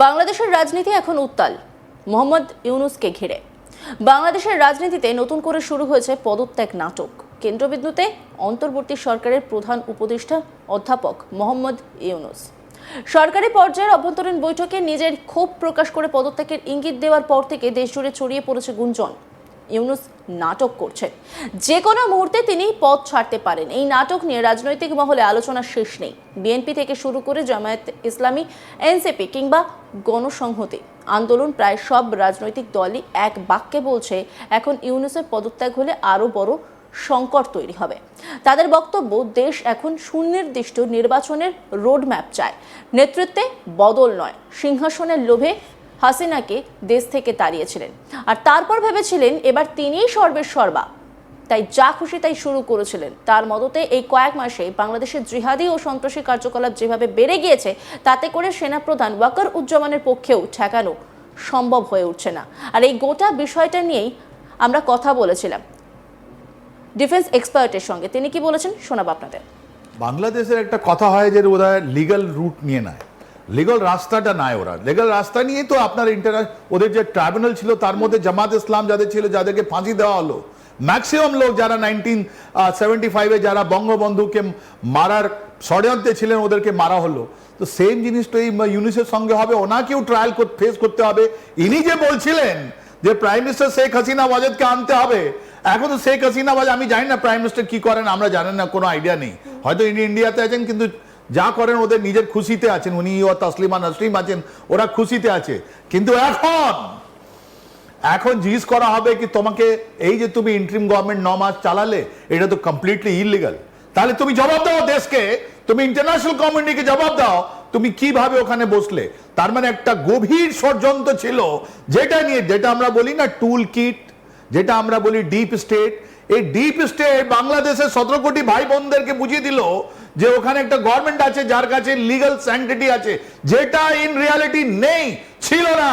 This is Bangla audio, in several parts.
বাংলাদেশের রাজনীতি এখন উত্তাল। মোহাম্মদ ইউনুসকে ঘিরে। বাংলাদেশের রাজনীতিতে নতুন করে শুরু হয়েছে পদত্যাগ নাটক। কেন্দ্রবিন্দুতে অন্তর্বর্তী সরকারের প্রধান উপদেষ্টা অধ্যাপক মোহাম্মদ ইউনুস। সরকারি পর্যায়ের অভ্যন্তরীণ বৈঠকে নিজের ক্ষোভ প্রকাশ করে পদত্যাগের ইঙ্গিত দেওয়ার পর থেকে দেশজুড়ে ছড়িয়ে পড়েছে গুঞ্জন। ইউনুস নাটক করছেন। যে কোনো মুহূর্তে তিনি পথ ছাড়তে পারেন। এই নাটক নিয়ে রাজনৈতিক মহলে আলোচনা শেষ নেই। বিএনপি থেকে শুরু করে জামায়াত ইসলামী, এনসিপি কিংবা গণসংহতি আন্দোলন প্রায় সব রাজনৈতিক দলই এক বাক্যে বলছে, এখন ইউনুসের পদত্যাগ হলে আরও বড় সংকট তৈরি হবে। তাদের বক্তব্য, দেশ এখন সুনির্দিষ্ট নির্বাচনের রোডম্যাপ চায়। নেতৃত্বে বদল নয়, সিংহাসনের লোভে হাসিনাকে দেশ থেকে তাড়িয়েছিলেন। আর তারপর ভেবেছিলেন এবার তিনিই সর্বের সর্বা। তাই যা খুশি তাই শুরু করেছিলেন। তার মদতে এই কয়েক মাসে বাংলাদেশের জিহাদি ও সন্ত্রাসী কার্যকলাপ যেভাবে বেড়ে গিয়েছে, তাতে করে সেনাপ্রধান ওয়াকার উজ্জামানের পক্ষেও ঠেকানো সম্ভব হয়ে উঠছে না। আর এই গোটা বিষয়টা নিয়েই আমরা কথা বলেছিলাম। ডিফেন্স এক্সপার্টের সঙ্গে। তিনি কি বলেছেন শোনাবো আপনাদের। বাংলাদেশের একটা কথা হয় যে ওরা লিগাল রুট নিয়ে নেয় লিগাল রাস্তাটা নাই ওরা। লিগাল রাস্তা নিয়ে তো আপনার ইন্টার ওদের যে ট্রাইব্যুনাল ছিল, তার মধ্যে জামাত ইসলাম যাদের ছিল, যাদেরকে ফাঁসি দেওয়া হলো। ম্যাক্সিমাম লোক যারা নাইনটিন সেভেন্টি ফাইভে যারা বঙ্গবন্ধুকে মারার ষড়যন্ত্রে ছিলেন, ওদেরকে মারা হলো। তো সেম জিনিসটা এই ইউনিসের সঙ্গে হবে। ওনাকেও ট্রায়াল ফেস করতে হবে। ইনি যে বলছিলেন যে প্রাইম মিনিস্টার শেখ হাসিনা ওয়াজেদকে আনতে হবে, এখন তো শেখ হাসিনা ওয়াজ আমি জানি না প্রাইম মিনিস্টার কি করেন, আমরা জানেন না, কোনো আইডিয়া নেই। হয়তো ইনি ইন্ডিয়াতে আছেন, কিন্তু যা করেন ওদের নিজের খুশিতে আছেন, উনি ও তসলিমা নসলিম আছেন, ওরা খুশিতে আছে। কিন্তু এখন এখন জিজ্ঞেস করা হবে কি তোমাকে এই যে তুমি ইন্ট্রিম গভর্নমেন্ট ন মাস চালালে, এটা তো কমপ্লিটলি ইলিগাল তাহলে তুমি জবাব দাও দেশকে, তুমি ইন্টারন্যাশনাল কমিউনিটিকে জবাব দাও, তুমি কীভাবে ওখানে বসলে। তার মানে একটা গভীর ষড়যন্ত্র ছিল, যেটা নিয়ে, যেটা আমরা বলি না টুল কিট যেটা আমরা বলি ডিপ স্টেট এই ডিপ স্টেট বাংলাদেশের সতেরো কোটি ভাই বোনদেরকে বুঝিয়ে দিল যে ওখানে একটা গভর্নমেন্ট আছে, যার কাছে লিগাল স্যাংটিটি আছে, যেটা ইন রিয়ালিটি নেই, ছিল না।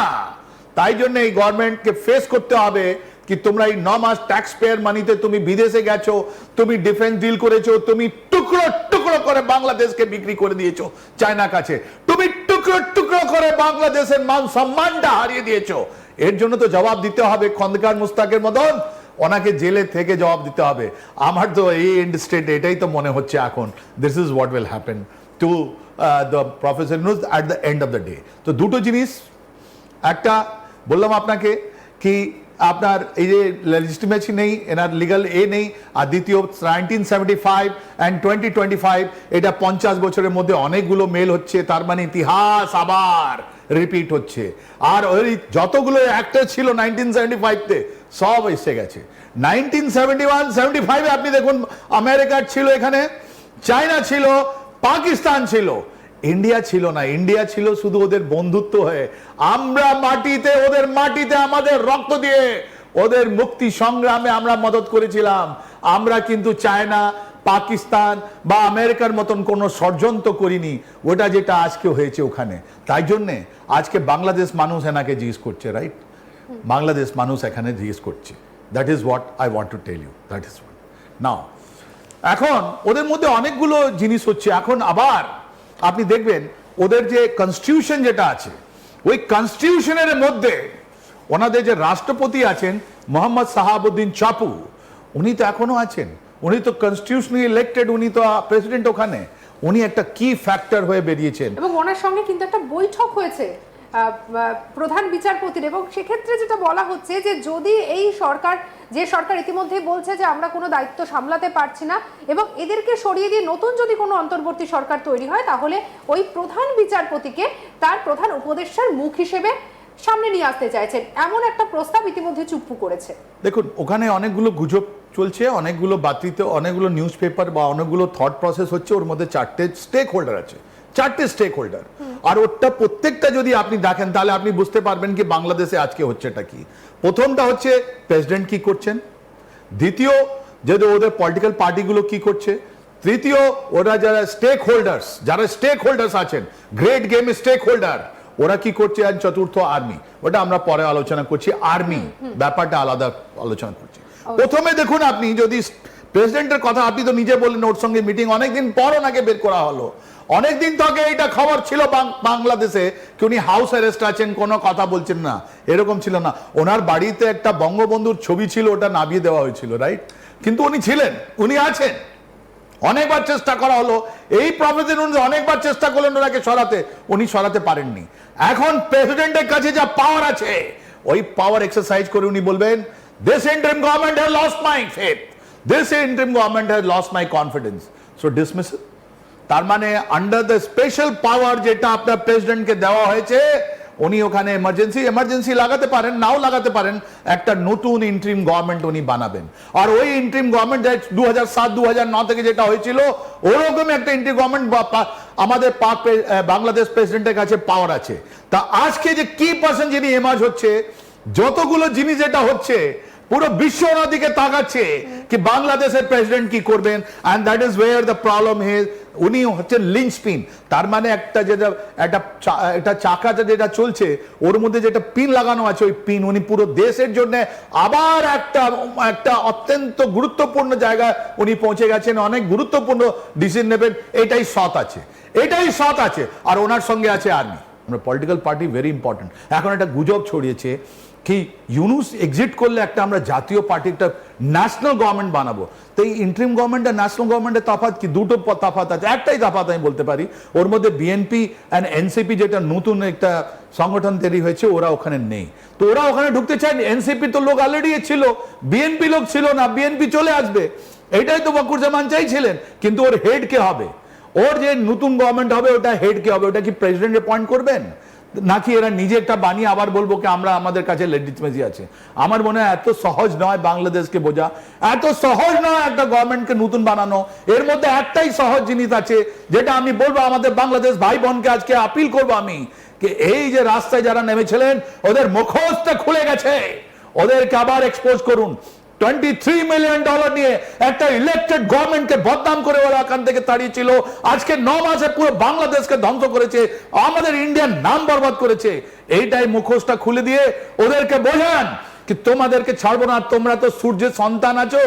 তাই জন্য এই গভর্নমেন্টকে ফেস করতে হবে কি তোমরা এই ন মাস ট্যাক্স পেয়ার মানিতে তুমি বিদেশে গেছো, তুমি ডিফেন্স ডিল করেছ, তুমি টুকরো টুকরো করে বাংলাদেশকে বিক্রি করে দিয়েছ চায়নার কাছে। তুমি টুকরো টুকরো করে বাংলাদেশের মান সম্মানটা হারিয়ে দিয়েছ। এর জন্য তো জবাব দিতে হবে খন্দকার মুস্তাকের মতন ওনাকে জেলে থেকে জবাব দিতে হবে। আমার তো এই এন্ড স্টেট এটাই তো মনে হচ্ছে এখন। This is what will happen to the professor news at the end of the day তো দুটো জিনিস। একটা, বললাম আপনাকে কি আপনার এই যে লেজিস্টিমেসি নেই, এনার লিগাল এ নেই, আর দ্বিতীয় nineteen seventy five and twenty twenty five এটা পঞ্চাশ বছরের মধ্যে অনেকগুলো মেল হচ্ছে, তার মানে ইতিহাস আবার। রিপিট হচ্ছে। আর ওই যতগুলো অ্যাক্টার ছিল নাইনটিন সেভেন্টি ফাইভতে সব এসে গেছে। নাইনটিন সেভেন্টি ওয়ান সেভেন্টি ফাইভে আপনি দেখুন আমেরিকার ছিল এখানে চায়না ছিল পাকিস্তান ছিল। ইন্ডিয়া ছিল না ইন্ডিয়া ছিল শুধু ওদের বন্ধুত্ব হয়ে। আমরা মাটিতে, ওদের মাটিতে আমাদের রক্ত দিয়ে, ওদের মুক্তি সংগ্রামে আমরা মদত করেছিলাম। আমরা কিন্তু চায়না পাকিস্তান বা আমেরিকার মতন কোনো ষড়যন্ত্র করিনি, ওটা যেটা আজকে হয়েছে ওখানে। তাই জন্যে আজকে বাংলাদেশ মানুষ এনাকে জিজ্ঞেস করছে রাইট বাংলাদেশ মানুষ এখানে জিজ্ঞেস করছে। That is what I want to tell you that is what now এখন ওদের মধ্যে অনেকগুলো জিনিস হচ্ছে। এখন আবার আপনি দেখবেন, ওদের যে কনস্টিটিউশন যেটা আছে, ওই কনস্টিটিউশনের মধ্যে ওনাদের যে রাষ্ট্রপতি আছেন, মোহাম্মদ সাহাবুদ্দিন চাপু, উনি তো এখনও আছেন। উনি তো কনস্টিটিউশনালি ইলেক্টেড উনি তো প্রেসিডেন্ট ওখানে। উনি একটা কি ফ্যাক্টর হয়ে বেরিয়েছেন। এবং ওনার সঙ্গে কিন্তু একটা বৈঠক হয়েছে প্রধান বিচারপতির। এবং সেক্ষেত্রে যেটা বলা হচ্ছে যে যদি এই সরকার যে সরকার ইতিমধ্যে বলছে যে আমরা কোনো দায়িত্ব সামলাতে পারছি না এবং এদেরকে সরিয়ে দিয়ে নতুন যদি কোনো অন্তর্বর্তী সরকার তৈরি হয় তাহলে ওই প্রধান বিচারপতিকে তার প্রধান উপদেষ্টার মুখ হিসেবে সামনে নিয়ে আসতে চাইছেন। এমন একটা প্রস্তাব ইতিমধ্যে চুপ্পু করেছে। দেখুন ওখানে অনেকগুলো গুজব চলছে, অনেকগুলো বাতিতে, অনেকগুলো নিউজ পেপার বা অনেকগুলো থট প্রসেস হচ্ছে, ওর মধ্যে চারটে স্টেক হোল্ডার আছে। চারটে স্টেক হোল্ডার আর ওটা প্রত্যেকটা যদি আপনি দেখেন, তাহলে আপনি বুঝতে পারবেন কি বাংলাদেশে আজকে হচ্ছেটা কি। প্রথমটা হচ্ছে প্রেসিডেন্ট কি করছেন? দ্বিতীয় যদি ওদের পলিটিক্যাল পার্টিগুলো কি করছে? তৃতীয়, ওরা যারা স্টেক হোল্ডার্স যারা স্টেক হোল্ডার্স আছেন গ্রেট গেম স্টেক হোল্ডার ওরা কি করছে? আর চতুর্থ আর্মি ওটা আমরা পরে আলোচনা করছি আর্মি ব্যাপারটা আলাদা আলোচনা করছি। প্রথমে দেখুন আপনি যদি প্রেসিডেন্টের কথা আপনি তো নিজে বললেন, ওর সঙ্গে মিটিং অনেকদিন পর ওনাকে বের করা হলো। অনেকদিন থেকে এটা খবর ছিল বাংলাদেশে কি উনি হাউস অ্যারেস্ট আছেন, কোনো কথা বলছেন না, এরকম ছিল না। ওনার বাড়িতে একটা বঙ্গবন্ধুর ছবি ছিল, ওটা নামিয়ে দেওয়া হয়েছিল রাইট কিন্তু উনি ছিলেন, উনি আছেন। অনেকবার চেষ্টা করা হলো। এই প্রফেসর উনি অনেকবার চেষ্টা করলেন ওনাকে সরাতে, উনি সরাতে পারেননি। এখন প্রেসিডেন্টের কাছে যা পাওয়ার আছে, ওই পাওয়ার এক্সারসাইজ করে উনি বলবেন this interim government has lost my faith this interim government has lost my confidence so dismiss তার মানে আন্ডার দ্য স্পেশাল পাওয়ার যেটা আপনার প্রেসিডেন্টকে দেওয়া হয়েছে উনি ওখানে এমার্জেন্সি এমার্জেন্সি লাগাতে পারেন নাও লাগাতে পারেন একটা নতুন ইন্ট্রিম গভর্নমেন্ট উনি বানাবেন আর ওই ইন্ট্রিম গভর্নমেন্ট দু হাজার সাত দু হাজার ন থেকে যেটা হয়েছিল ওরকম একটা ইন্ট্রিম গভর্নমেন্ট আমাদের পাক বাংলাদেশ প্রেসিডেন্টের কাছে পাওয়ার আছে তা আজকে যে কি পার্সেন্ট যিনি এমার্জ হচ্ছে যতগুলো জিনিস যেটা হচ্ছে পুরো বিশ্ব ওনার দিকে তাকাচ্ছে কি বাংলাদেশের প্রেসিডেন্ট কি করবেন? And that is where the problem has উনি হচ্ছেন লিঙ্ক স্পিন তার মানে একটা যেটা, একটা একটা চাকাটা যেটা চলছে, ওর মধ্যে যেটা পিন লাগানো আছে, ওই পিন উনি পুরো দেশের জন্য আবার একটা একটা অত্যন্ত গুরুত্বপূর্ণ জায়গায় উনি পৌঁছে গেছেন। অনেক গুরুত্বপূর্ণ ডিসিশন নেবেন। এটাই সৎ আছে। এটাই সৎ আছে। আর ওনার সঙ্গে আছে আর্মি আমরা পলিটিক্যাল পার্টি ভেরি ইম্পর্টেন্ট এখন একটা গুজব ছড়িয়েছে কি ইউনুস এক্সিট করলে একটা আমরা জাতীয় পার্টি একটা ন্যাশনাল গভর্নমেন্ট বানাবো। তো এই ইন্টারিম গভর্নমেন্ট আর ন্যাশনাল গভর্নমেন্টের তফাৎ কি? দুটো তফাৎ আছে। একটাই তফাৎ আমি বলতে পারি, ওর মধ্যে বিএনপি অ্যান্ড এনসিপি যেটা নতুন একটা সংগঠন তৈরি হয়েছে, ওরা ওখানে নেই। তো ওরা ওখানে ঢুকতে চায় এনসিপি তো লোক অলরেডি ছিল বিএনপি লোক ছিল না বিএনপি চলে আসবে। এটাই তো বকুর জামান চাইছিলেন, কিন্তু ওর হেড কে হবে? ওর যে নতুন গভর্নমেন্ট হবে, ওটা হেড কে হবে, ওটা কি প্রেসিডেন্ট অ্যাপয়েন্ট করবেন? নাকি এরা নিজে একটা বানিয়ে আবার বলব কি আমরা আমাদের কাছে লেজিটিমেসি আছে? আমার মনে হয় এত সহজ নয় বাংলাদেশকে বোঝা। এত সহজ নয় একটা গভর্নমেন্টকে নতুন বানানো। এর মধ্যে একটাই সহজ জিনিস আছে, যেটা আমি বলব আমাদের বাংলাদেশ ভাই বোনকে আজকে আপিল করব আমি, কি এই যে রাস্তায় যারা নেমেছিলেন, ওদের মুখোশটা খুলে গেছে। ওদেরকে আবার এক্সপোজ করুন। টোয়েন্টি থ্রি মিলিয়ন ডলার নিয়ে একটা ইলেকটেড গভর্নমেন্টকে বদনাম করে ওরা এখান থেকে তাড়িয়েছিল। আজকে ন মাসে পুরো বাংলাদেশকে ধ্বংস করেছে, আমাদের ইন্ডিয়ান নাম বরবাদ করেছে। এইটাই মুখোশটা খুলে দিয়ে ওদেরকে বোঝান কি তোমাদেরকে ছাড়বো না, তোমরা তো সূর্যের সন্তান আছো।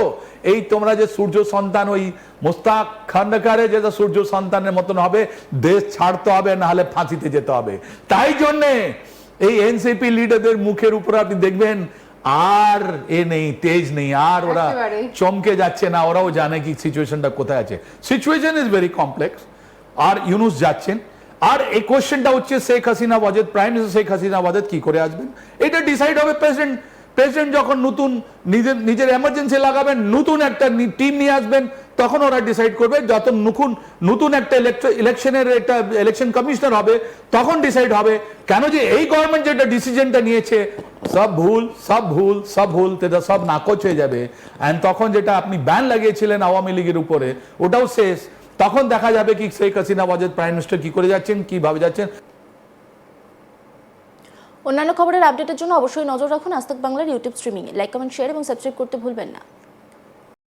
এই তোমরা যে সূর্য সন্তান, ওই মোস্তাক খান্ডকারে যেটা সূর্য সন্তানের মতন হবে, দেশ ছাড়তে হবে না হলে ফাঁসিতে যেতে হবে। তাই জন্যে এই এনসিপি লিডারদের মুখের উপর আপনি দেখবেন আর এ নেই তেজ নেই আর ওরা চমকে যাচ্ছে না ওরাও জানে কি সিচুয়েশনটা কোথায় আছে। সিচুয়েশন ইজ ভেরি কমপ্লেক্স আর ইউনুস যাচ্ছেন। আর এই কোশ্চেনটা হচ্ছে শেখ হাসিনা ওয়াজেদ প্রাইম মিনিস্টার শেখ হাসিনা ওয়াজেদ কি করে আসবেন? এটা ডিসাইড হবে প্রেসিডেন্ট প্রেসিডেন্ট যখন নতুন নিজের নিজের এমার্জেন্সি লাগাবেন নতুন একটা টিম নিয়ে আসবেন তখন ওরা ডিসাইড করবে, যত নতুন নতুন একটা ইলেকশনের একটা ইলেকশন কমিশনার হবে, তখন ডিসাইড হবে কেন যে এই গভর্নমেন্ট যেটা ডিসিশনটা নিয়েছে, সব ভুল সব ভুল সব ভুল, সেটা সব নাকচ হয়ে যাবে। অ্যান্ড তখন যেটা আপনি ব্যান লাগিয়েছিলেন আওয়ামী লীগের উপরে, ওটাও শেষ। তখন দেখা যাবে কি শেখ হাসিনা ওয়াজেদ প্রাইম মিনিস্টার কি করে যাচ্ছেন কীভাবে যাচ্ছেন। অন্যান্য খবরের আপডেটের জন্য অবশ্যই নজর রাখুন আস্তাক বাংলার ইউটিউব স্ট্রিমিংয়ে লাইক কমেন্ট শেয়ার এবং সাবস্ক্রাইব করতে ভুলবেন না।